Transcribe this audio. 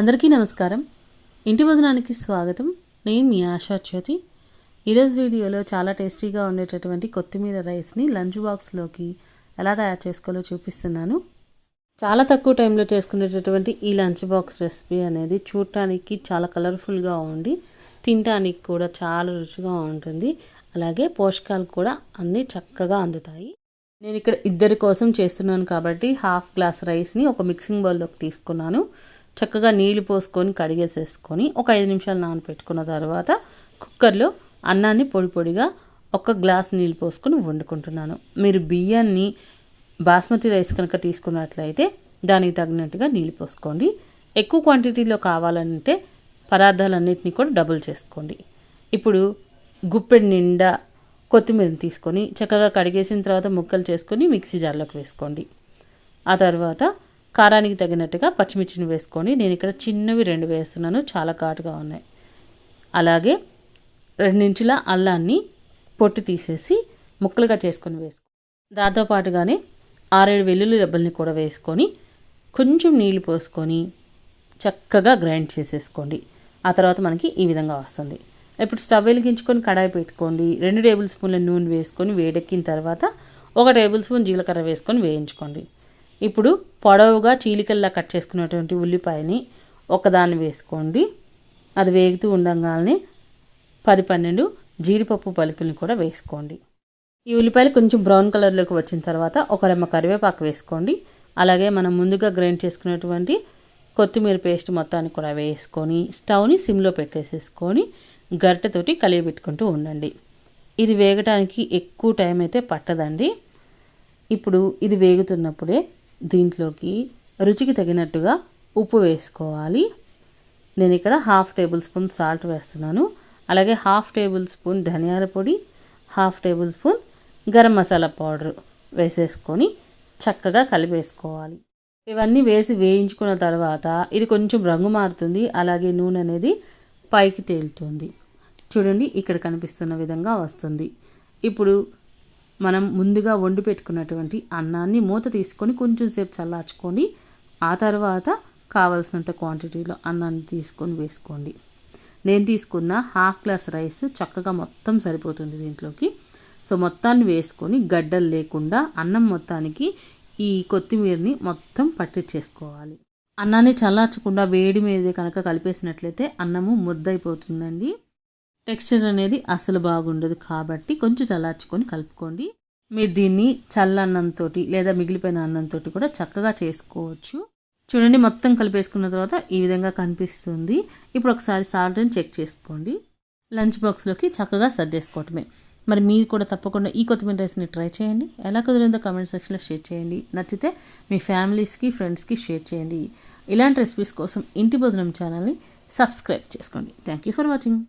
అందరికీ నమస్కారం. ఇంటి భోజనానికి స్వాగతం. నేను మీ ఆశా జ్యోతి. ఈరోజు వీడియోలో చాలా టేస్టీగా ఉండేటటువంటి కొత్తిమీర రైస్ని లంచ్ బాక్స్లోకి ఎలా తయారు చేసుకోవాలో చూపిస్తున్నాను. చాలా తక్కువ టైంలో చేసుకునేటటువంటి ఈ లంచ్ బాక్స్ రెసిపీ అనేది చూడటానికి చాలా కలర్ఫుల్గా ఉండి తినడానికి కూడా చాలా రుచిగా ఉంటుంది. అలాగే పోషకాలు కూడా అన్నీ చక్కగా అందుతాయి. నేను ఇక్కడ ఇద్దరి కోసం చేస్తున్నాను కాబట్టి హాఫ్ గ్లాస్ రైస్ని ఒక మిక్సింగ్ బౌల్లోకి తీసుకున్నాను. చక్కగా నీళ్ళు పోసుకొని కడిగేసేసుకొని ఒక ఐదు నిమిషాలు నానపెట్టుకున్న తర్వాత కుక్కర్లో అన్నాన్ని పొడి పొడిగా ఒక గ్లాస్ నీళ్ళు పోసుకొని వండుకుంటున్నాను. మీరు బియ్యాన్ని బాస్మతి రైస్ కనుక తీసుకున్నట్లయితే దానికి తగినట్టుగా నీళ్ళు పోసుకోండి. ఎక్కువ క్వాంటిటీలో కావాలంటే పదార్థాలన్నింటినీ కూడా డబుల్ చేసుకోండి. ఇప్పుడు గుప్పెడు నిండా కొత్తిమీరని తీసుకొని చక్కగా కడిగేసిన తర్వాత ముక్కలు చేసుకొని మిక్సీ జార్లోకి వేసుకోండి. ఆ తర్వాత కారానికి తగినట్టుగా పచ్చిమిర్చిని వేసుకొని నేను ఇక్కడ చిన్నవి రెండు వేస్తున్నాను. చాలా ఘాటుగా ఉన్నాయి. అలాగే రెండించుల అల్లాన్ని పొట్టు తీసేసి ముక్కలుగా చేసుకొని వేసుకో. దాంతోపాటుగానే ఆరేడు వెల్లుల్లి రెబ్బల్ని కూడా వేసుకొని కొంచెం నీళ్ళు పోసుకొని చక్కగా గ్రైండ్ చేసేసుకోండి. ఆ తర్వాత మనకి ఈ విధంగా వస్తుంది. ఇప్పుడు స్టవ్ వెలిగించుకొని కడాయి పెట్టుకోండి. రెండు టేబుల్ స్పూన్ల నూనె వేసుకొని వేడెక్కిన తర్వాత ఒక టేబుల్ స్పూన్ జీలకర్ర వేసుకొని వేయించుకోండి. ఇప్పుడు పొడవుగా చీలికల్లా కట్ చేసుకున్నటువంటి ఉల్లిపాయని ఒకదాన్ని వేసుకోండి. అది వేగుతూ ఉండగానే పది పన్నెండు జీడిపప్పు పలుకుల్ని కూడా వేసుకోండి. ఈ ఉల్లిపాయలు కొంచెం బ్రౌన్ కలర్లోకి వచ్చిన తర్వాత ఒక రెమ్మ కరివేపాకు వేసుకోండి. అలాగే మనం ముందుగా గ్రైండ్ చేసుకున్నటువంటి కొత్తిమీర పేస్ట్ మొత్తాన్ని కూడా వేసుకొని స్టవ్ని సిమ్లో పెట్టేసేసుకొని గరిటెతోటి కలియబెట్టుకుంటూ ఉండండి. ఇది వేగటానికి ఎక్కువ టైం అయితే పట్టదండి. ఇప్పుడు ఇది వేగుతున్నప్పుడే దీంట్లోకి రుచికి తగినట్టుగా ఉప్పు వేసుకోవాలి. నేను ఇక్కడ హాఫ్ టేబుల్ స్పూన్ సాల్ట్ వేస్తున్నాను. అలాగే హాఫ్ టేబుల్ స్పూన్ ధనియాల పొడి half tablespoon garam masala powder వేసేసుకొని చక్కగా కలిపేసుకోవాలి. ఇవన్నీ వేసి వేయించుకున్న తర్వాత ఇది కొంచెం రంగు మారుతుంది. అలాగే నూనె అనేది పైకి తేలుతుంది. చూడండి ఇక్కడ కనిపిస్తున్న విధంగా వస్తుంది. ఇప్పుడు మనం ముందుగా వండి పెట్టుకున్నటువంటి అన్నాన్ని మూత తీసుకొని కొంచెం సేపు చల్లార్చుకొని ఆ తర్వాత కావలసినంత క్వాంటిటీలో అన్నాన్ని తీసుకొని వేసుకోండి. నేను తీసుకున్న హాఫ్ గ్లాస్ రైస్ చక్కగా మొత్తం సరిపోతుంది దీంట్లోకి. సో మొత్తాన్ని వేసుకొని గడ్డలు లేకుండా అన్నం మొత్తానికి ఈ కొత్తిమీరని మొత్తం పట్టించేసుకోవాలి. అన్నాన్ని చల్లార్చకుండా వేడి మీద కనుక కలిపేసినట్లయితే అన్నము ముద్దయిపోతుందండి. టెక్స్చర్ అనేది అసలు బాగుండదు కాబట్టి కొంచెం చల్లార్చుకొని కలుపుకోండి. మీరు దీన్ని చల్లన్నంతో లేదా మిగిలిపోయిన అన్నంతో కూడా చక్కగా చేసుకోవచ్చు. చూడండి మొత్తం కలిపేసుకున్న తర్వాత ఈ విధంగా కనిపిస్తుంది. ఇప్పుడు ఒకసారి సాల్ట్ని చెక్ చేసుకోండి. లంచ్ బాక్స్లోకి చక్కగా సర్దేసుకోవటమే మరి మీరు కూడా తప్పకుండా ఈ కొత్తిమీర రైస్ని ట్రై చేయండి. ఎలా కుదిరిందో కామెంట్ సెక్షన్లో షేర్ చేయండి. నచ్చితే మీ ఫ్యామిలీస్కి ఫ్రెండ్స్కి షేర్ చేయండి. ఇలాంటి రెసిపీస్ కోసం ఇంటి భోజనం ఛానల్ని సబ్స్క్రైబ్ చేసుకోండి. Thank you for watching